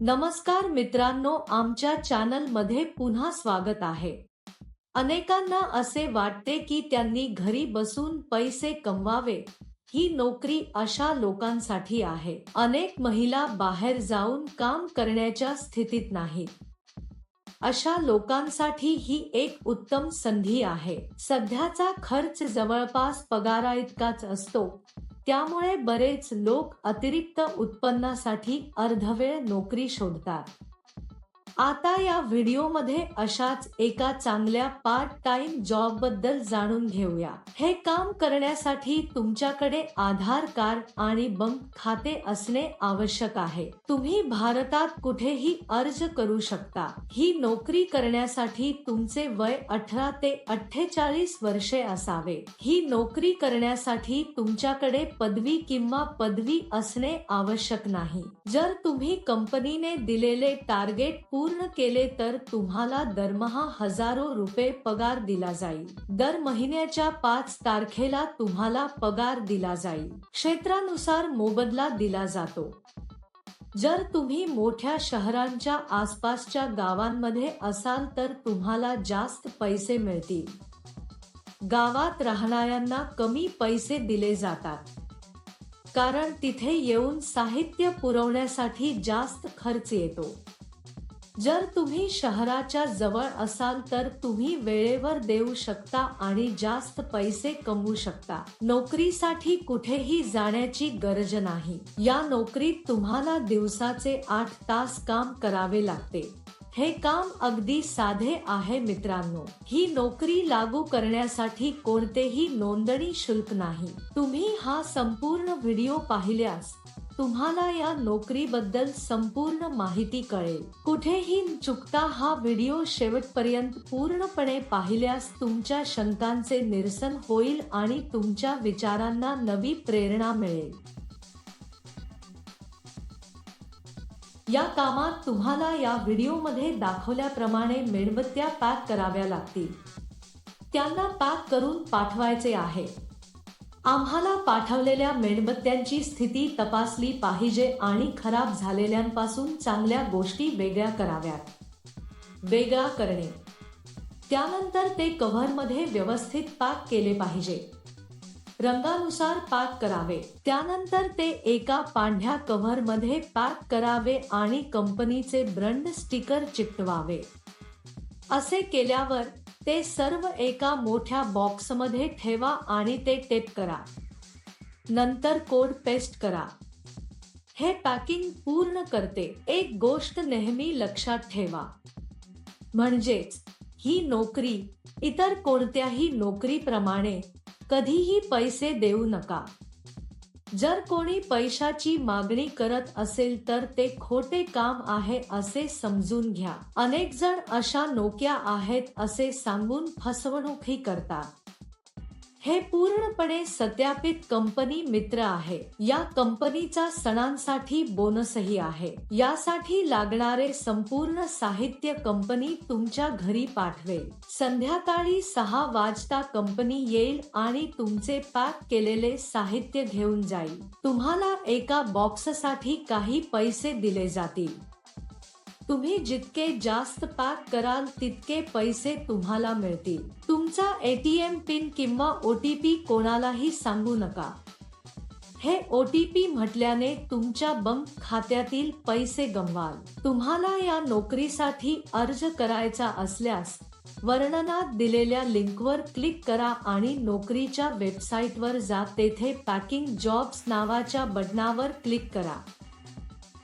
नमस्कार मित्रांनो आमच्या चॅनलमध्ये पुन्हा स्वागत आहे. अनेकांना असे वाटते की त्यांनी घरी बसून पैसे कमवावे ही नोकरी अशा लोकांसाठी आहे. अनेक महिला बाहेर जाऊन काम करण्याच्या स्थितीत नाहीत. अशा लोकांसाठी ही एक उत्तम संधी आहे. सध्याचा खर्च जवळपास पगारा इतकाच असतो त्यामुळे बरेच लोक अतिरिक्त उत्पन्नासाठी अर्धवेळ नोकरी शोधतात. आता या व्हिडिओमध्ये अशाच एका चांगल्या पार्ट टाइम जॉबबद्दल जाणून घेऊया. हे काम करण्यासाठी तुमच्याकडे आधार कार्ड आणि बँक खाते असणे आवश्यक आहे. तुम्ही भारतात कुठेही अर्ज करू शकता. ही नोकरी करण्यासाठी तुमचे वय अठरा ते अठ्ठेचाळीस वर्षे असावे. ही नोकरी करण्यासाठी तुमच्याकडे पदवी किंवा पदवी असणे आवश्यक नाही. जर तुम्ही कंपनीने दिलेले टार्गेट पूर्ण पूर्ण केले तर तुम्हाला दरमहा हजारो रुपये पगार दिला जाईल. दर महिन्याच्या पाच तारखेला तुम्हाला पगार दिला जाईल. क्षेत्रानुसार मोबदला दिला जातो. जर तुम्ही मोठ्या शहरांच्या आसपासच्या गावांमध्ये असाल तर तुम्हाला जास्त पैसे मिळतील. गावात राहणाऱ्यांना कमी पैसे दिले जातात. कारण तिथे येऊन साहित्य पुरवण्यासाठी जास्त खर्च येतो. जर तुम्ही शहराच्या जवळ असाल तर तुम्ही वेळेवर देऊ शकता आणि जास्त पैसे कमवू शकता. नोकरीसाठी कुठेही जाण्याची गरज नाही. या नोकरीत तुम्हाला दिवसाचे आठ तास काम करावे लागते. हे काम अगदी साधे आहे मित्रांनो. ही नोकरी लागू करण्यासाठी कोणतेही नोंदणी शुल्क नाही. तुम्ही हा संपूर्ण व्हिडिओ पाहिल्यास तुम्हाला या नोकरीबद्दल संपूर्ण माहिती कळेल. कुठेही चुकता हा व्हिडिओ शेवटपर्यंत पूर्णपणे पाहिल्यास तुमच्या शंकांचे निरसन होईल आणि तुमच्या विचारांना नवी प्रेरणा मिळेल. या कामात तुम्हाला या व्हिडिओमध्ये दाखवल्याप्रमाणे मेणबत्त्या पॅक कराव्या लागतील. त्यांना पॅक करून पाठवायचे आहे. आम्हाला पाठवलेल्या मेणबत्त्यांची स्थिती तपासली पाहिजे आणि खराब झालेल्यांपासून चांगल्या गोष्टी वेगळ्या कराव्यात. वेगळा करणे. त्यानंतर ते कव्हरमध्ये व्यवस्थित पॅक केले पाहिजे. रंगानुसार पॅक करावे. त्यानंतर ते एका पांढ्या कव्हरमध्ये पॅक करावे आणि कंपनीचे ब्रंड स्टिकर चिकटवावे. असे केल्यावर ते सर्व एका मोठ्या बॉक्समध्ये ठेवा आणि ते टेप करा. नंतर कोड पेस्ट करा. हे पॅकिंग पूर्ण करते. एक गोष्ट नेहमी लक्षात ठेवा. म्हणजेच ही नोकरी इतर कोणत्याही नोकरीप्रमाणे कधीही पैसे देऊ नका. जर कोणी पैशाची मागणी करत असेल तर ते खोटे काम आहे असे समजून घ्या. अनेक जण अशा नोक्या आहेत असे सांगून फसवणूकही करतात. हे पूर्णपणे सत्यापित कंपनी मित्र आहे. या कंपनीचा सणांसाठी बोनसही आहे. यासाठी लागणारे संपूर्ण साहित्य कंपनी तुमच्या घरी पाठवेल. संध्याकाळी सहा वाजता कंपनी येईल आणि तुमचे पॅक केलेले साहित्य घेऊन जाईल. तुम्हाला एका बॉक्ससाठी काही पैसे दिले जातील. तुम्ही जितके जास्त पॅक कराल तितके पैसे तुम्हाला मिळतील. तुमचा एटीएम पिन किंवा ओटीपी कोणालाही सांगू नका. हे ओटीपी म्हटल्याने तुमच्या बँक खात्यातील पैसे गमवाल. तुम्हाला या नोकरीसाठी अर्ज करायचा असल्यास वर्णनात दिलेल्या लिंकवर क्लिक करा आणि नोकरीच्या वेबसाईटवर जा. तेथे पॅकिंग जॉब्स नावाच्या बटनावर क्लिक करा.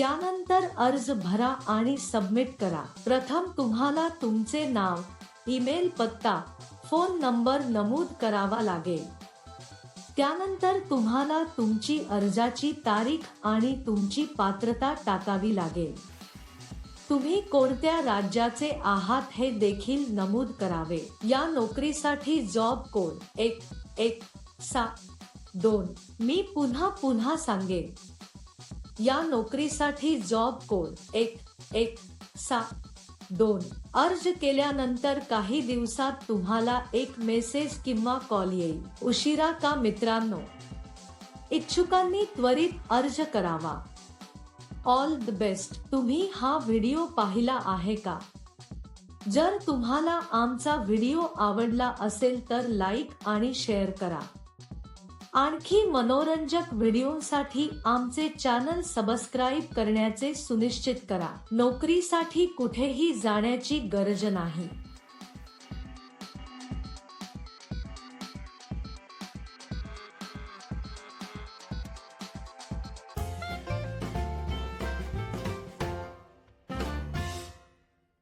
त्यानंतर अर्ज भरा आणि सबमिट करा. प्रथम तुम्हाला तुमचे नाव ईमेल पत्ता फोन नंबर नमूद करावा लागेल. त्यानंतर तुम्हाला तुमची अर्जाची तारीख आणि तुमची पात्रता टाकावी लागेल. तुम्ही कोणत्या राज्याचे आहात हे देखील नमूद करावे. या नोकरीसाठी जॉब कोड एक एक सात दोन. मी पुन्हा पुन्हा सांगेन. या नोकरीसाठी जॉब कोड एक एक सात दोन. अर्ज केल्यानंतर काही दिवसात तुम्हाला एक मेसेज किंवा कॉल येईल. उशिरा का मित्रांनो? इच्छुकांनी त्वरित अर्ज करावा. ऑल द बेस्ट तुम्ही हा व्हिडिओ पाहिला आहे का? जर तुम्हाला आमचा व्हिडिओ आवडला असेल तर लाईक आणि शेअर करा. आणखी मनोरंजक व्हिडिओसाठी आमचे चॅनल सबस्क्राईब करण्याचे सुनिश्चित करा. नोकरीसाठी कुठेही जाण्याची गरज नाही.